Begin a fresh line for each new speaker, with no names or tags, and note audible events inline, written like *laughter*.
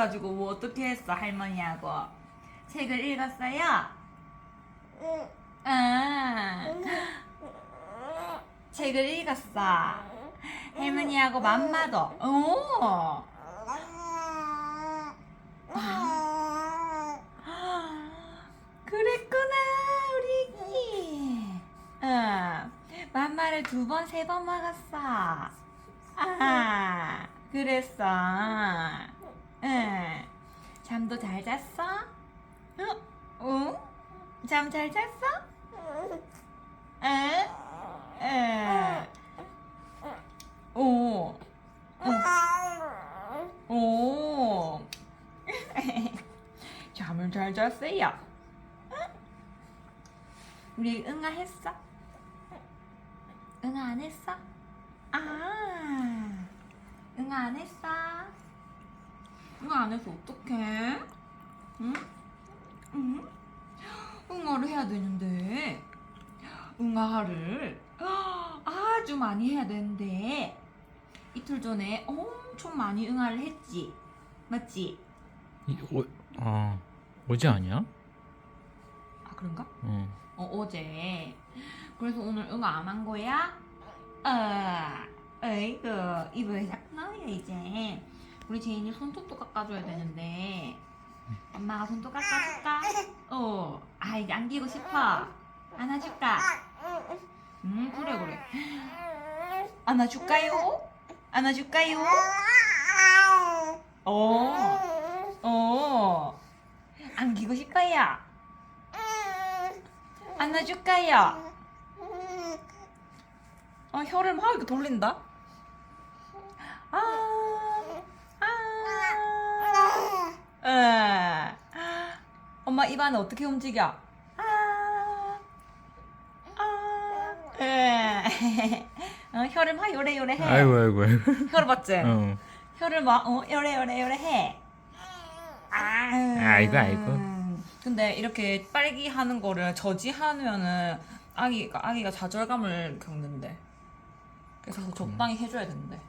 그래가지고 뭐 어떻게 했어 할머니하고? 책을 읽었어요? 아 책을 읽었어. 할머니하고 맘마도? 오. 그랬구나 우리. 응. 맘마를 두 번 세 번 먹었어. 아 그랬어 응 잠도 잘 잤어? 어? 응? 잠 잘 잤어? 응? 응. 오. 오. *laughs* 잠을 잘 잤어요. 우리 응아 했어? 응아 안 했어? 아. 응아 안 했어? 응아 안 해서 어떡해? 응? 응? 응아를 해야 되는데. 응아를 아주 많이 해야 되는데. 이틀 전에 엄청 많이 응아를 했지. 맞지?
이, 어, 아 어제 아니야?
아 그런가?
어.
어, 어제. 그래서 오늘 응아 안 한 거야? 어, 어이구, 입을 싹 넣어야 이제. 우리 제인이 손톱도 깎아줘야 되는데. 엄마가 손톱 깎아줄까? 어, 아, 이제 안기고 싶어. 안아줄까? 음, 그래, 그래. 안아줄까요? 안아줄까요? 어, 어. 안기고 싶어요. 안아줄까요? 아 혀를 막 이렇게 돌린다. 아, 엄마 입안을 어떻게 움직여? 아, 아, 에. *laughs* 어, 혀를 막 요래 요래 해.
아이고 아이고 아이고.
혀를 봤지?
어.
혀를 막 어, 요래 요래 요래 해. 아,
아이고, 아이고.
근데 이렇게 빨기 하는 거를 저지하면은 아기가 아기가 좌절감을 겪는데. 그래서 적당히 해줘야 된대.